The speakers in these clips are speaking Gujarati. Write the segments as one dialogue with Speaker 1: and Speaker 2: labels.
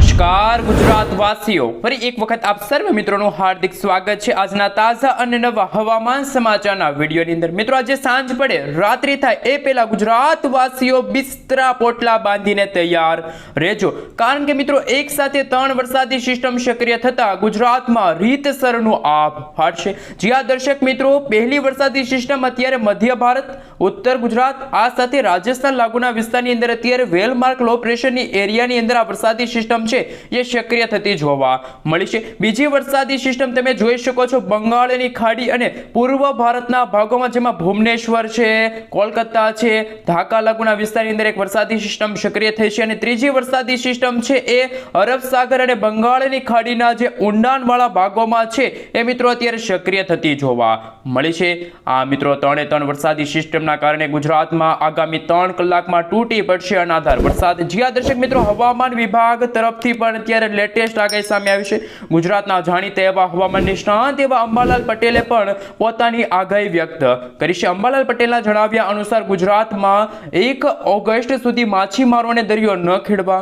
Speaker 1: નમસ્કાર ગુજરાત વાસીઓ ફરી એક વખત આપ સર્વ મિત્રોનું હાર્દિક સ્વાગત છે. આજના તાજા અને નવા હવામાન સમાચારના વિડીયોની અંદર. મિત્રો, આજે સાંજ પડે, રાત્રિ થાય, એ પહેલા ગુજરાત વાસીઓ બિસ્તરા પોટલા બાંધીને તૈયાર રહેજો. કારણ કે મિત્રો, એક સાથે ત્રણ વરસાદી સિસ્ટમ સક્રિય થતા ગુજરાતમાં રીતસરનું આભ ફાટશે આ દર્શક મિત્રો, પહેલી વરસાદી સિસ્ટમ અત્યારે મધ્ય ભારત, ઉત્તર ગુજરાત, આ સાથે રાજસ્થાન લાગુના વિસ્તારની અંદર અત્યારે વેલમાર્ક લો પ્રેશરની એરિયાની અંદર આ વરસાદી સિસ્ટમ છે. એ સક્રિય થતી જોવા મળી છે. બીજી વરસાદી સિસ્ટમ તમે જોઈ શકો છો. બંગાળની ખાડી અને પૂર્વ ભારતના ભાગોમાં જેમાં ભુવનેશ્વર છે, કોલકાતા છે, ઢાકા લાગુના વિસ્તારની અંદર એક વરસાદી સિસ્ટમ સક્રિય થઈ છે અને ત્રીજી વરસાદી સિસ્ટમ છે એ અરબ સાગર અને બંગાળની ખાડીના જે ઊંડાણવાળા ભાગોમાં છે એ મિત્રો અત્યારે સક્રિય થતી જોવા મળી છે. આ મિત્રો ત્રણે ત્રણ વરસાદી સિસ્ટમના કારણે ગુજરાતમાં આગામી ત્રણ કલાકમાં તૂટી પડશે અનાધાર વરસાદ. જ્યાં દર્શક મિત્રો હવામાન વિભાગ તરફથી પણ અત્યારે લેટેસ્ટ આગાહી સામે આવી છે. ગુજરાતના જાણીતા એવા હવામાન નિષ્ણાંત એવા અંબાલાલ પટેલે પણ પોતાની આગાહી વ્યક્ત કરી છે. અંબાલાલ પટેલના જણાવ્યા અનુસાર ગુજરાતમાં એક ઓગસ્ટ સુધી માછીમારોને દરિયો ન ખેડવા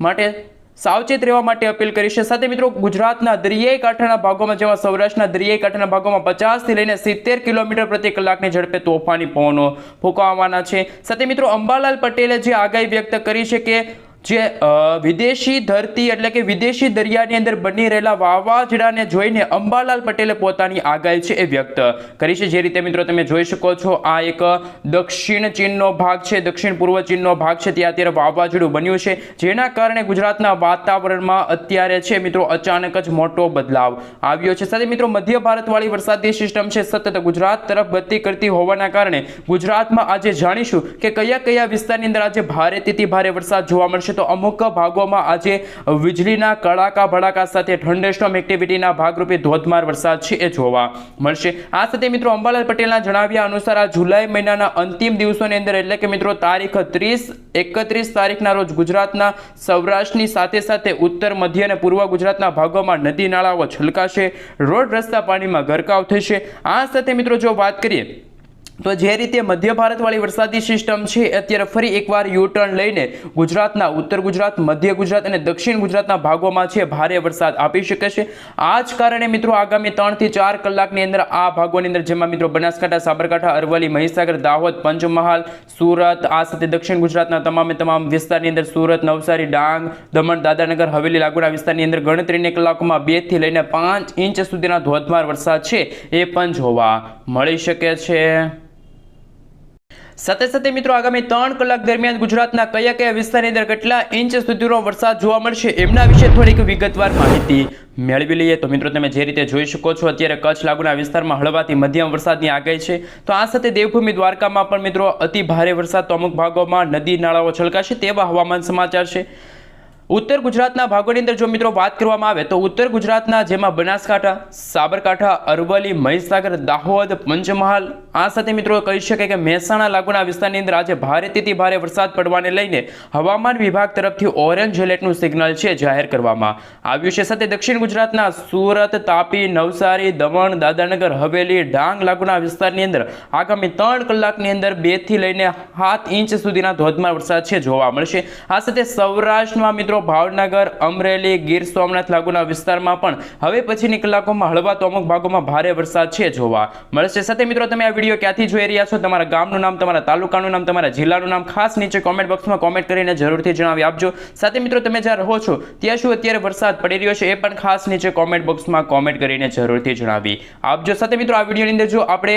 Speaker 1: માટે સાવચેત રહેવા માટે અપીલ કરી છે. સાથે મિત્રો, ગુજરાતના દરિયાઈ કાંઠાના ભાગોમાં જેમાં સૌરાષ્ટ્રના દરિયાઈ કાંઠાના ભાગોમાં પચાસથી લઈને સિત્તેર કિલોમીટર પ્રતિ કલાકની ઝડપે તોફાની પવનો ફૂંકાવવાના છે. સાથે મિત્રો, અંબાલાલ પટેલે જે આગાહી વ્યક્ત કરી છે કે જે વિદેશી ધરતી એટલે કે વિદેશી દરિયાની અંદર બની રહેલા વાવાઝોડાને જોઈને અંબાલાલ પટેલે પોતાની આગાહી છે એ વ્યક્ત કરી છે. જે રીતે મિત્રો તમે જોઈ શકો છો, આ એક દક્ષિણ ચીનનો ભાગ છે, દક્ષિણ પૂર્વ ચીનનો ભાગ છે. ત્યાં અત્યારે વાવાઝોડું બન્યું છે, જેના કારણે ગુજરાતના વાતાવરણમાં અત્યારે છે મિત્રો અચાનક જ મોટો બદલાવ આવ્યો છે. સાથે મિત્રો મધ્ય ભારતવાળી વરસાદી સિસ્ટમ છે, સતત ગુજરાત તરફ ગતિ કરતી હોવાના કારણે ગુજરાતમાં આજે જાણીશું કે કયા કયા વિસ્તારની અંદર આજે ભારેથી ભારે વરસાદ જોવા મળશે. તો અમુક ભાગોમાં આજે વીજળીના કડાકા ભડાકા સાથે થંડરસ્ટોમ એક્ટિવિટીના ભાગરૂપે ધોધમાર વરસાદ છે એ જોવા મળશે. આ સાથે મિત્રો અંબાલાલ પટેલના જણાવ્યા અનુસાર આ જુલાઈ મહિનાના અંતિમ દિવસોની અંદર એટલે કે મિત્રો તારીખ ત્રીસ, એકત્રીસ તારીખના રોજ ગુજરાતના સૌરાષ્ટ્રની સાથે સાથે ઉત્તર, મધ્ય અને પૂર્વ ગુજરાતના ભાગોમાં નદી નાળાઓ છલકાશે, રોડ રસ્તા પાણીમાં ગરકાવ થશે. આ સાથે મિત્રો જો વાત કરીએ તો જે રીતે મધ્ય ભારતવાળી વરસાદી સિસ્ટમ છે, અત્યારે ફરી એકવાર યુ ટર્ન લઈને ગુજરાતના ઉત્તર ગુજરાત, મધ્ય ગુજરાત અને દક્ષિણ ગુજરાતના ભાગોમાં છે, ભારે વરસાદ આપી શકે છે. આ જ કારણે મિત્રો આગામી ત્રણથી ચાર કલાકની અંદર આ ભાગોની અંદર જેમાં મિત્રો બનાસકાંઠા, સાબરકાંઠા, અરવલ્લી, મહીસાગર, દાહોદ, પંચમહાલ, સુરત, આ સાથે દક્ષિણ ગુજરાતના તમામે તમામ વિસ્તારની અંદર સુરત, નવસારી, ડાંગ, દમણ દાદાનગર હવેલી લાગુના વિસ્તારની અંદર ગણતરીની કલાકોમાં બેથી લઈને પાંચ ઇંચ સુધીના ધોધમાર વરસાદ છે, એ પણ જોવા મળી શકે છે. સાથે સાથે મિત્રો, આગામી ત્રણ કલાક દરમિયાન ગુજરાતના કયા કયા વિસ્તારની અંદર કેટલા ઇંચ સુધીનો વરસાદ જોવા મળશે એમના વિશે થોડીક વિગતવાર માહિતી મેળવી લઈએ. તો મિત્રો, તમે જે રીતે જોઈ શકો છો, અત્યારે કચ્છ લાગુના વિસ્તારમાં હળવાથી મધ્યમ વરસાદની આગાહી છે. તો આ સાથે દેવભૂમિ દ્વારકામાં પણ મિત્રો અતિ ભારે વરસાદ તો અમુક ભાગોમાં નદી નાળાઓ છલકાશે તેવા હવામાન સમાચાર છે. ઉત્તર ગુજરાતના ભાગોની અંદર જો મિત્રો વાત કરવામાં આવે તો ઉત્તર ગુજરાતના જેમાં બનાસકાંઠા, સાબરકાંઠા, અરવલ્લી, મહીસાગર, દાહોદ, પંચમહાલ, આ સાથે મિત્રો કહી શકાય કે મહેસાણા લાગુના વિસ્તારની અંદર આજે ભારેથી ભારે વરસાદ પડવાને લઈને હવામાન વિભાગ તરફથી ઓરેન્જ એલર્ટનું સિગ્નલ છે જાહેર કરવામાં આવ્યું છે. સાથે દક્ષિણ ગુજરાતના સુરત, તાપી, નવસારી, દમણ દાદાનગર હવેલી, ડાંગ લાગુના વિસ્તારની અંદર આગામી ત્રણ કલાકની અંદર બેથી લઈને સાત ઇંચ સુધીના ધોધમાર વરસાદ છે જોવા મળશે. આ સાથે સૌરાષ્ટ્રમાં મિત્રો ભાવનગર, અમરેલી, ગીર સોમનાથ લાગુના વિસ્તારમાં પણ હવે પછીની કલાકોમાં હળવા તો અમુક ભાગોમાં ભારે વરસાદ છે જોવા મળશે. સાથે મિત્રો, તમે આ વીડિયો ક્યાંથી જોઈ રહ્યા છો? તમારા ગામનું નામ, તમારા તાલુકાનું નામ, તમારા જિલ્લાનું નામ ખાસ નીચે કોમેન્ટ બોક્સમાં કોમેન્ટ કરીને જરૂરથી જણાવી આપજો. સાથે મિત્રો, તમે જ્યાં રહો છો, ત્યાં શું અત્યારે વરસાદ પડી રહ્યો છે એ પણ ખાસ નીચે કોમેન્ટ બોક્સમાં કોમેન્ટ કરીને જરૂરથી જણાવી આપજો. સાથે મિત્રો, આ વિડીયોની અંદર જો આપણે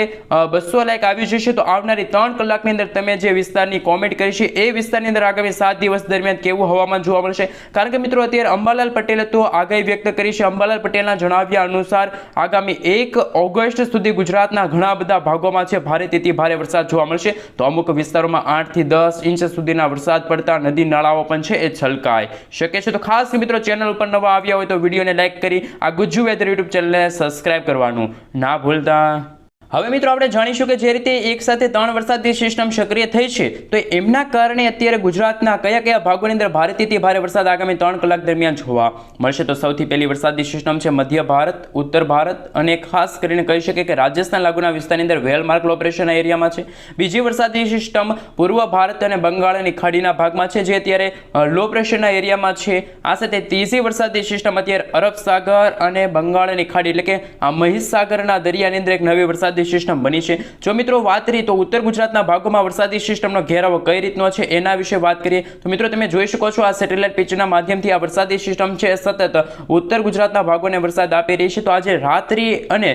Speaker 1: બસો લાયક આવી જશે, તો આવનારી ત્રણ કલાકની અંદર તમે જે વિસ્તારની કોમેન્ટ કરી છે, એ વિસ્તારની અંદર આગામી સાત દિવસ દરમિયાન કેવું હવામાન જોવા મળશે? કારણ કે મિત્રો અત્યારે અંબાલાલ પટેલે તો આગાહી વ્યક્ત કરી છે. અંબાલાલ પટેલના જણાવ્યા અનુસાર આગામી એક ઓગસ્ટ સુધી ગુજરાતના ઘણા બધા ભાગોમાં છે ભારેથી ભારે વરસાદ જોવા મળશે. તો અમુક વિસ્તારોમાં આઠથી દસ ઇંચ સુધીના વરસાદ પડતા નદી નાળાઓ પણ છે એ છલકાય. શકે છે? તો ખાસ મિત્રો ચેનલ ઉપર નવા આવ્યા હોય તો વિડીયોને લાઇક કરી આ ગુજ્જુ વેધર યુટ્યુબ ચેનલને સબસ્ક્રાઇબ કરવાનું ના ભૂલતા. હવે મિત્રો આપણે જાણીશું કે જે રીતે એક સાથે ત્રણ વરસાદની સિસ્ટમ સક્રિય થઈ છે, તો એમના કારણે અત્યારે ગુજરાતના કયા કયા ભાગોની અંદર ભારેથી ભારે વરસાદ આગામી ત્રણ કલાક દરમિયાન જોવા મળશે. તો સૌથી પહેલી વરસાદની સિસ્ટમ છે મધ્ય ભારત, ઉત્તર ભારત અને ખાસ કરીને કહી શકીએ કે રાજસ્થાન લાગુના વિસ્તારની અંદર વેલમાર્ક લો પ્રેશરના એરિયામાં છે. બીજી વરસાદની સિસ્ટમ પૂર્વ ભારત અને બંગાળની ખાડીના ભાગમાં છે, જે અત્યારે લો પ્રેશરના એરિયામાં છે. આ સાથે ત્રીજી વરસાદની સિસ્ટમ અત્યારે અરબ સાગર અને બંગાળની ખાડી એટલે કે આ મહીસાગરના દરિયાની અંદર એક નવી વરસાદની સિસ્ટમ બની છે. જો મિત્રો વાત કરીએ તો ઉત્તર ગુજરાતના ભાગોમાં વરસાદી સિસ્ટમનો ઘેરાવો કઈ રીતનો છે એના વિશે વાત કરીએ. તો મિત્રો તમે જોઈ શકો છો આ સેટેલાઇટ પિક્ચરના માધ્યમથી આ વરસાદી સિસ્ટમ છે સતત ઉત્તર ગુજરાતના ભાગોને વરસાદ આપી રહી છે. તો આજે રાત્રિ અને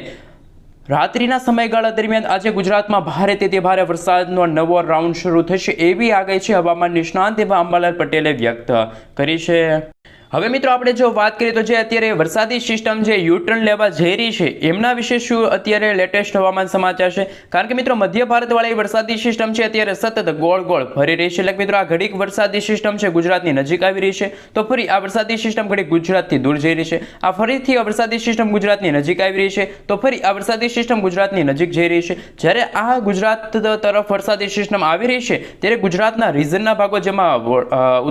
Speaker 1: રાત્રિના સમયગાળા દરમિયાન આજે ગુજરાતમાં ભારે તેથી ભારે વરસાદનો નવો રાઉન્ડ શરૂ થશે. એવી આગાહી છે હવામાન નિષ્ણાંત એવા અંબાલાલ પટેલે વ્યક્ત કરી છે. હવે મિત્રો આપણે જો વાત કરીએ તો જે અત્યારે વરસાદી સિસ્ટમ જે યુટર્ન લેવા જઈ રહી છે, એમના વિશે શું અત્યારે લેટેસ્ટ હવામાન સમાચાર છે? કારણ કે મિત્રો મધ્ય ભારતવાળી વરસાદી સિસ્ટમ છે અત્યારે સતત ગોળ ગોળ ફરી રહી છે. એટલે મિત્રો આ ઘડીક વરસાદી સિસ્ટમ છે ગુજરાતની નજીક આવી રહી છે. તો ફરી આ વરસાદી સિસ્ટમ ઘડીક ગુજરાતથી દૂર જઈ રહી છે. આ ફરીથી આ વરસાદી સિસ્ટમ ગુજરાતની નજીક આવી રહી છે. તો ફરી આ વરસાદી સિસ્ટમ ગુજરાતની નજીક જઈ રહી છે. જ્યારે આ ગુજરાત તરફ વરસાદી સિસ્ટમ આવી રહી છે, ત્યારે ગુજરાતના રીજનના ભાગો જેમાં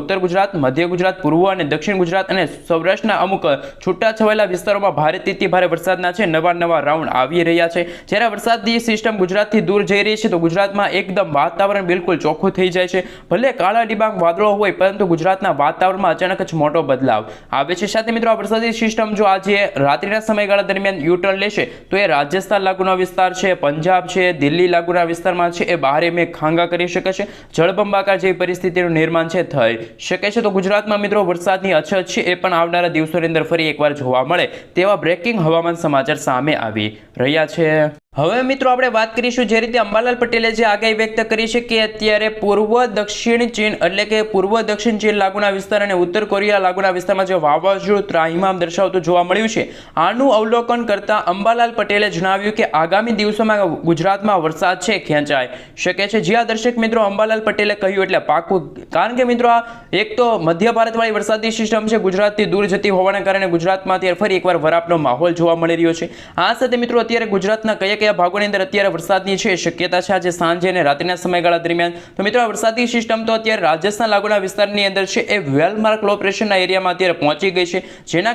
Speaker 1: ઉત્તર ગુજરાત, મધ્ય ગુજરાત, પૂર્વ અને દક્ષિણ ગુજરાત અને સૌરાષ્ટ્રના અમુક છૂટાછવાયેલા વિસ્તારોમાં ભારેથી ભારે વરસાદના છે. નવા નવા રાઉન્ડ આવી રહ્યા છે. જ્યારે વરસાદની સિસ્ટમ ગુજરાતથી દૂર જઈ રહી છે, તો ગુજરાતમાં એકદમ વાતાવરણ બિલકુલ ચોખ્ખું થઈ જાય છે. ભલે કાળા ડિબાંગ વાદળો હોય, પરંતુ ગુજરાતના વાતાવરણમાં અચાનક જ મોટો બદલાવ આવે છે. સાથે મિત્રો, આ વરસાદી સિસ્ટમ જો આજે રાત્રિના સમયગાળા દરમિયાન યુટર્ન લેશે, તો એ રાજસ્થાન લાગુનો વિસ્તાર છે, પંજાબ છે, દિલ્હી લાગુના વિસ્તારમાં છે. એ બહારે મેં ખાંગા કરી શકે છે. જળબંબાકાર જેવી પરિસ્થિતિનું નિર્માણ છે, થઈ શકે છે. તો ગુજરાતમાં મિત્રો, વરસાદની અછત છે એ પણ આવનારા દિવસોની અંદર ફરી એકવાર જોવા મળે તેવા બ્રેકિંગ હવામાન સમાચાર સામે આવી રહ્યા છે. હવે મિત્રો આપણે વાત કરીશું જે રીતે અંબાલાલ પટેલે જે આગાહી વ્યક્ત કરી છે કે અત્યારે પૂર્વ દક્ષિણ ચીન એટલે કે પૂર્વ દક્ષિણ ચીન લાગુના વિસ્તાર અને ઉત્તર કોરિયા લાગુના વિસ્તારમાં જે વાવાઝોડું ત્રાહિમામ દર્શાવતું જોવા મળ્યું છે. આનું અવલોકન કરતા અંબાલાલ પટેલે જણાવ્યું કે આગામી દિવસોમાં ગુજરાતમાં વરસાદ છે ખેંચાય શકે છે. જ્યાં દર્શક મિત્રો, અંબાલાલ પટેલે કહ્યું એટલે પાકું કારણ કે મિત્રો, આ એક તો મધ્ય ભારતવાળી વરસાદી સિસ્ટમ છે, ગુજરાતથી દૂર જતી હોવાના કારણે ગુજરાતમાં અત્યારે ફરી એકવાર વરાપનો માહોલ જોવા મળી રહ્યો છે. આ સાથે મિત્રો, અત્યારે ગુજરાતના કયા કયા ભાગોની અંદર અત્યારે વરસાદની છે શક્યતા છે. આજે સાંજે અને રાત્રિના સમયગાળા દરમિયાન તો મિત્રો, આ વરસાદી સિસ્ટમ તો અત્યારે રાજસ્થાન લાગુના વિસ્તારની અંદર છે એ વેલમાર્ક લો પ્રેશરના એરિયામાં અત્યારે પહોંચી ગઈ છે. જેના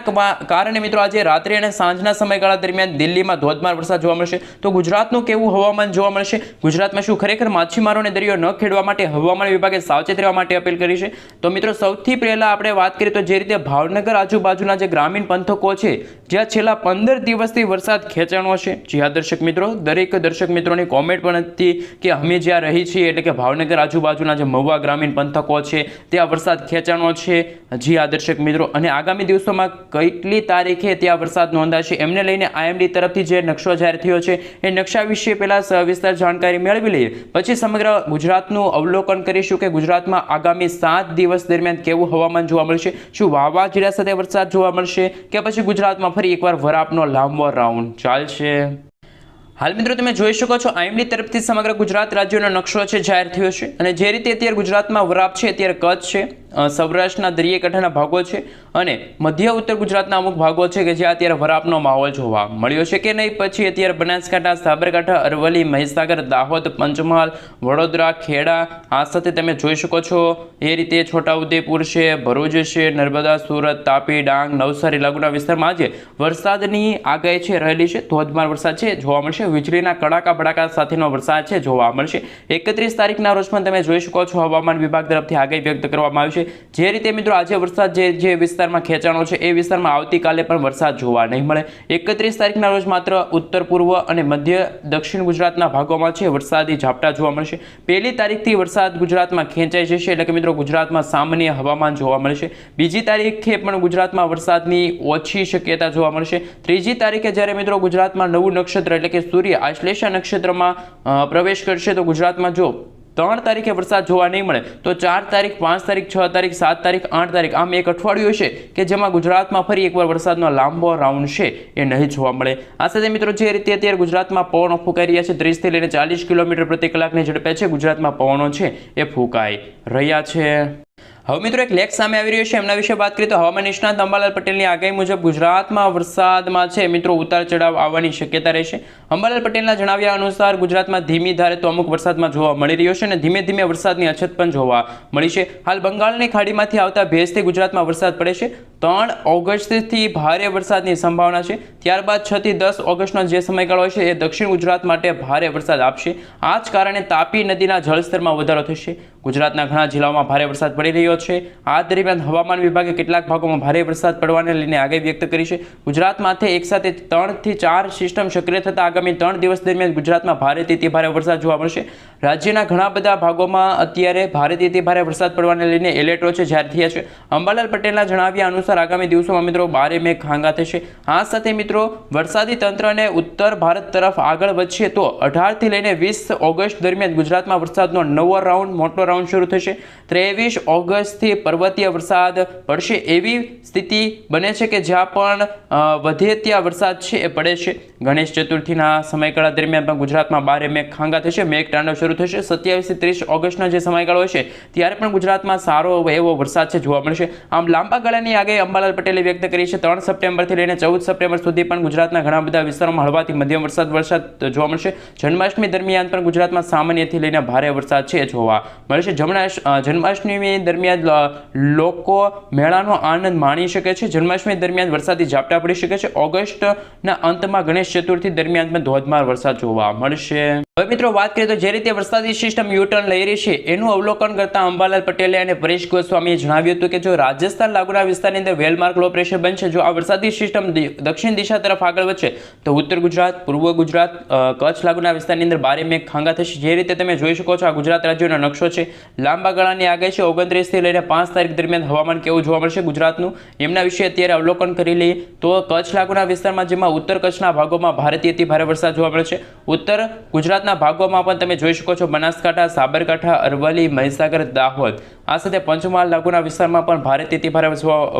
Speaker 1: કારણે મિત્રો, આજે રાત્રે અને સાંજના સમયગાળા દરમિયાન દિલ્હીમાં ધોધમાર વરસાદ જોવા મળશે. તો ગુજરાતનું કેવું હવામાન જોવા મળશે? ગુજરાતમાં શું ખરેખર માછીમારોને દરિયો ન ખેડવા માટે હવામાન વિભાગે સાવચેત રહેવા માટે અપીલ કરી છે? તો મિત્રો, સૌથી પહેલા આપણે વાત કરીએ તો જે રીતે ભાવનગર આજુબાજુના જે ગ્રામીણ પંથકો છે, જ્યાં છેલ્લા પંદર દિવસથી વરસાદ ખેંચાણો છે. જી દર્શક દરેક દર્શક મિત્રોની કોમેન્ટ પણ હતી કે અમે જ્યાં રહી છીએ, એટલે કે ભાવનગર આજુબાજુના જે મહુવા ગ્રામીણ પંથકો છે, ત્યાં વરસાદ ખેંચાણો છે. જી આ દર્શક મિત્રો, અને આગામી દિવસોમાં કેટલી તારીખે ત્યાં વરસાદ નોંધાશે, એમને લઈને આઈએમડી તરફથી જે નકશો જાહેર થયો છે, એ નકશા વિશે પહેલાં સવિસ્તાર જાણકારી મેળવી લઈએ. પછી સમગ્ર ગુજરાતનું અવલોકન કરીશું કે ગુજરાતમાં આગામી સાત દિવસ દરમિયાન કેવું હવામાન જોવા મળશે, શું વાવાઝોડા સાથે વરસાદ જોવા મળશે, કે પછી ગુજરાતમાં ફરી એકવાર વરાપનો લાંબો રાઉન્ડ ચાલશે? હાલ મિત્રો તમે જોઈ શકો છો, આઈએમડી તરફથી સમગ્ર ગુજરાત રાજ્યનો નકશો છે, જાહેર થયો છે. અને જે રીતે અત્યારે ગુજરાતમાં વરાપ છે, અત્યારે કચ્છ છે. સૌરાષ્ટ્રના દરિયાકાંઠાના ભાગો છે અને મધ્ય ઉત્તર ગુજરાતના અમુક ભાગો છે કે જ્યાં અત્યારે વરાપનો માહોલ જોવા મળ્યો છે કે નહીં? પછી અત્યારે બનાસકાંઠા, સાબરકાંઠા, અરવલ્લી, મહીસાગર, દાહોદ, પંચમહાલ, વડોદરા, ખેડા, આ સાથે તમે જોઈ શકો છો. એ રીતે છોટાઉદેપુર છે, ભરૂચ છે, નર્મદા, સુરત, તાપી, ડાંગ, નવસારી લાગુના વિસ્તારમાં આજે વરસાદની આગાહી છે, રહેલી છે. ધોધમાર વરસાદ છે, જોવા મળશે. વીજળીના કડાકા ભડાકા સાથેનો વરસાદ છે, જોવા મળશે. એકત્રીસ તારીખના રોજ પણ તમે જોઈ શકો છો. હવામાન વિભાગ તરફથી આગાહી વ્યક્ત કરવામાં આવી છે. જે રીતે મિત્રો આજે વરસાદ જે જે વિસ્તારમાં ખેંચાણો છે, એ વિસ્તારમાં આવતીકાલે પણ વરસાદ જોવા નહીં મળે. એકત્રીસ તારીખના રોજ માત્ર ઉત્તર, પૂર્વ અને મધ્ય દક્ષિણ ગુજરાતના ભાગોમાં છે, વરસાદી ઝાપટા જોવા મળશે. પહેલી તારીખથી વરસાદ ગુજરાતમાં ખેંચાઈ જશે, એટલે કે મિત્રો ગુજરાતમાં સામાન્ય હવામાન જોવા મળશે. બીજી તારીખે પણ ગુજરાતમાં વરસાદની ઓછી શક્યતા જોવા મળશે. ત્રીજી તારીખે જ્યારે મિત્રો ગુજરાતમાં નવું નક્ષત્ર એટલે કે સૂર્ય આશ્લેષા નક્ષત્રમાં પ્રવેશ કરશે, તો ગુજરાતમાં જો ત્રણ તારીખે વરસાદ જોવા નહીં મળે, તો ચાર તારીખ, પાંચ તારીખ, છ તારીખ, સાત તારીખ, આઠ તારીખ, આમ એક અઠવાડિયું છે કે જેમાં ગુજરાતમાં ફરી એકવાર વરસાદનો લાંબો રાઉન્ડ છે એ નહીં જોવા મળે. આ સાથે મિત્રો જે રીતે અત્યારે ગુજરાતમાં પવનો ફૂંકાઈ રહ્યા છે, ત્રીસથી લઈને ચાલીસ કિલોમીટર પ્રતિ કલાકની ઝડપે છે, ગુજરાતમાં પવનો છે એ ફૂંકાઈ રહ્યા છે. હવે મિત્રો એક લેખ સામે આવી રહ્યો છે. એમના વિશે વાત કરીએ તો હવામાન નિષ્ણાત અંબાલાલ પટેલની આગાહી મુજબ ગુજરાતમાં વરસાદમાં છે. મિત્રો ઉતાર ચઢાવ આવવાની શક્યતા રહેશે અંબાલાલ પટેલના જણાવ્યા અનુસાર ગુજરાતમાં ધીમી ધારે તો અમુક વરસાદમાં જોવા મળી રહ્યો છે અને ધીમે ધીમે વરસાદની અછત પણ જોવા મળી છે. હાલ બંગાળની ખાડીમાંથી આવતા ભેજથી ગુજરાતમાં વરસાદ પડે છે. ત્રણ ઓગસ્ટથી ભારે વરસાદની સંભાવના છે. ત્યારબાદ છથી દસ ઓગસ્ટનો જે સમયગાળો છે એ દક્ષિણ ગુજરાત માટે ભારે વરસાદ આપશે. આ જ કારણે તાપી નદીના જળસ્તરમાં વધારો થશે. ગુજરાતના ઘણા જિલ્લાઓમાં ભારે વરસાદ પડી રહ્યો છે. આ દરમિયાન હવામાન વિભાગે કેટલાક ભાગોમાં ભારે વરસાદ પડવાને લઈને આગાહી વ્યક્ત કરી છે. ગુજરાતમાં એકસાથે ત્રણથી ચાર સિસ્ટમ સક્રિય થતા આગામી ત્રણ દિવસ દરમિયાન ગુજરાતમાં ભારેથી ભારે વરસાદ જોવા મળશે. રાજ્યના ઘણા બધા ભાગોમાં અત્યારે ભારેથી ભારે વરસાદ પડવાને લઈને એલર્ટો છે, જાહેર થયા છે. અંબાલાલ પટેલના જણાવ્યા અનુસાર આગામી દિવસોમાં મિત્રો બારે મેઘ ખાંગા થશે. આ સાથે મિત્રો વરસાદી તંત્રને ઉત્તર ભારત તરફ આગળ વધશે તો અઢારથી લઈને વીસ ઓગસ્ટ દરમિયાન ગુજરાતમાં વરસાદનો નવો રાઉન્ડ મોટો રાઉન્ડ શરૂ થશે. ત્રેવીસ ઓગસ્ટથી પર્વતીય વરસાદ પડશે એવી સ્થિતિ બને છે કે જ્યાં પણ વધે ત્યાં વરસાદ છે એ પડે છે. ગણેશ ચતુર્થીના સમયગાળા દરમિયાન પણ ગુજરાતમાં બારે મેઘ ખાંગા થશે. મેઘ તાંડવ શરૂ થશે. સત્યાવીસથી ત્રીસ ઓગસ્ટનો જે સમયગાળો હશે ત્યારે પણ ગુજરાતમાં સારો એવો વરસાદ છે જોવા મળશે. આમ લાંબા ગાળાની આગાહી અંબાલાલ પટેલે વ્યક્ત કરી છે. ત્રણ સપ્ટેમ્બરથી લઈને ચૌદ સપ્ટેમ્બર સુધી પણ ગુજરાતના ઘણા બધા વિસ્તારોમાં હળવાથી મધ્યમ વરસાદ વરસાદ જોવા મળશે. જન્માષ્ટમી દરમિયાન પણ ગુજરાતમાં સામાન્યથી લઈને ભારે વરસાદ છે જોવા મળશે. અ, જન્માષ્ટમી દરમિયાન લોકો મેળાનો આનંદ માણી શકે છે. જન્માષ્ટમી દરમિયાન વરસાદી ઝાપટા પડી શકે છે. ઓગસ્ટના અંતમાં ગણેશ ચતુર્થી દરમિયાન ધોધમાર વરસાદ જોવા મળશે. હવે મિત્રો વાત કરીએ તો જે રીતે વરસાદી સિસ્ટમ યુટર્ન લઈ રહી છે, એનું અવલોકન કરતા અંબાલાલ પટેલે અને પરેશ ગોસ્વામીએ જણાવ્યું હતું કે જો રાજસ્થાન લાગુના વિસ્તારની અંદર વેલમાર્ક લો પ્રેશર બનશે, જો આ વરસાદી સિસ્ટમ દક્ષિણ દિશા તરફ આગળ વધશે, તો ઉત્તર ગુજરાત, પૂર્વ ગુજરાત કચ્છ લાગુના વિસ્તારની અંદર ભારે મેઘ ખાંગા થશે. જે રીતે તમે જોઈ શકો છો, આ ગુજરાત રાજ્યનો નકશો છે. લાંબા ગાળાની આગાહી છે, ઓગણત્રીસથી લઈને પાંચ તારીખ દરમિયાન હવામાન કેવું જોવા મળશે ગુજરાતનું, એમના વિશે અત્યારે અવલોકન કરી લઈએ. તો કચ્છ લાગુના વિસ્તારમાં જેમાં ઉત્તર કચ્છના ભાગોમાં ભારેથી અતિ ભારે વરસાદ જોવા મળશે ઉત્તર ઉત્તર ગુજરાતના ભાગોમાં પણ તમે જોઈ શકો છો બનાસકાંઠા, સાબરકાંઠા, અરવલ્લી, મહીસાગર, દાહોદ. આ સાથે પંચમહાલ લાગુના વિસ્તારમાં પણ ભારેથી અતિ ભારે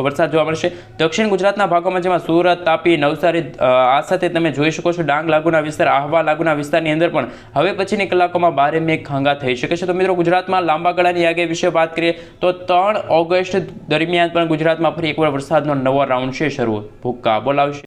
Speaker 1: વરસાદ જોવા મળશે. દક્ષિણ ગુજરાતના ભાગોમાં જેમાં સુરત, તાપી, નવસારી આ સાથે તમે જોઈ શકો છો ડાંગ લાગુના વિસ્તાર, આહવા લાગુના વિસ્તારની અંદર પણ હવે પછીની કલાકોમાં ભારે મેઘ ખાંગા થઈ શકે છે. તો મિત્રો, ગુજરાતમાં લાંબા ગાળાની આગે વિશે વાત કરીએ તો ત્રણ ઓગસ્ટ દરમિયાન પણ ગુજરાતમાં ફરી એકવાર વરસાદનો નવો રાઉન્ડ છે. શરૂ. ભૂક્કા બોલાવશે.